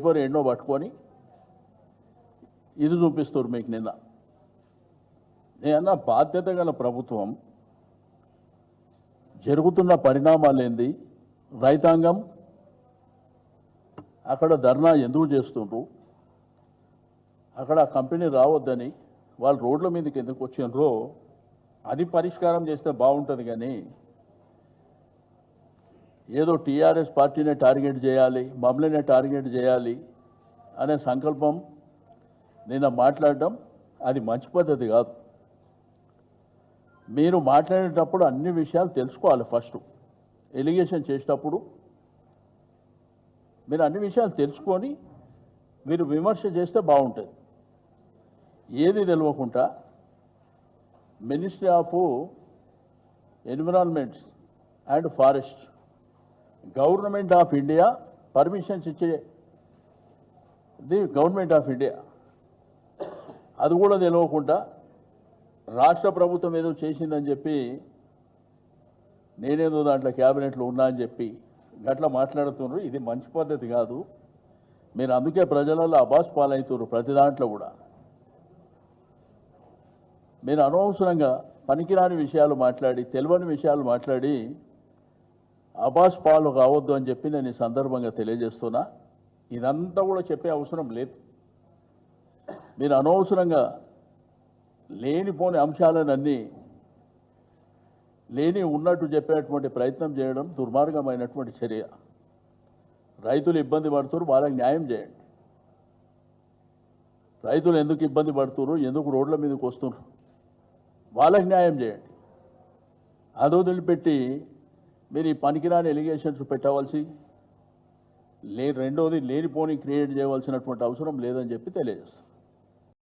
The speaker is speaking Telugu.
పేపర్ ఎన్నో పట్టుకొని ఇది చూపిస్తారు మీకు నిన్న. నేనన్నా బాధ్యత గల ప్రభుత్వం జరుగుతున్న పరిణామాలు ఏంది? రైతాంగం అక్కడ ధర్నా ఎందుకు చేస్తుండ్రు? అక్కడ ఆ కంపెనీ రావద్దని వాళ్ళు రోడ్ల మీదకి ఎందుకు వచ్చిండ్రో అది పరిష్కారం చేస్తే బాగుంటుంది కానీ ఏదో టీఆర్ఎస్ పార్టీనే టార్గెట్ చేయాలి మమ్మల్నే టార్గెట్ చేయాలి అనే సంకల్పం నిన్న మాట్లాడడం అది మంచి పద్ధతి కాదు. మీరు మాట్లాడేటప్పుడు అన్ని విషయాలు తెలుసుకోవాలి ఫస్ట్. ఎలిగేషన్ చేసేటప్పుడు మీరు అన్ని విషయాలు తెలుసుకొని మీరు విమర్శ చేస్తే బాగుంటుంది. ఏది తెలియకుండా ministry of environments and forest government of India permissions ఇచ్చే ది గవర్నమెంట్ ఆఫ్ ఇండియా. అది కూడా తెలియకుండా రాష్ట్ర ప్రభుత్వం ఏదో చేసిందని చెప్పి నేనేదో దాంట్లో క్యాబినెట్లో ఉన్నా అని చెప్పి గట్లా మాట్లాడుతున్నారు. ఇది మంచి పద్ధతి కాదు. మీరు అందుకే ప్రజలలో అబాస్ పాలవుతున్నారు ప్రతి దాంట్లో కూడా. మీరు అనవసరంగా పనికిరాని విషయాలు మాట్లాడి తెలియని విషయాలు మాట్లాడి అబాస్ పాలు కావద్దు అని చెప్పి నేను ఈ సందర్భంగా తెలియజేస్తున్నా. ఇదంతా కూడా చెప్పే అవసరం లేదు. మీరు అనవసరంగా లేనిపోని అంశాలన్నీ లేని ఉన్నట్టు చెప్పేటువంటి ప్రయత్నం చేయడం దుర్మార్గమైనటువంటి చర్య. రైతులు ఇబ్బంది పడుతున్నారు వాళ్ళకి న్యాయం చేయండి. రైతులు ఎందుకు ఇబ్బంది పడుతున్నారు ఎందుకు రోడ్ల మీదకి వస్తున్నారు? వాళ్ళకి న్యాయం చేయండి. అది వదిలిపెట్టి మీరు ఈ పనికిరాని ఎలిగేషన్స్ పెట్టవలసి లే రెండోది లేనిపోని క్రియేట్ చేయవలసినటువంటి అవసరం లేదని చెప్పి తెలియజేస్తాను.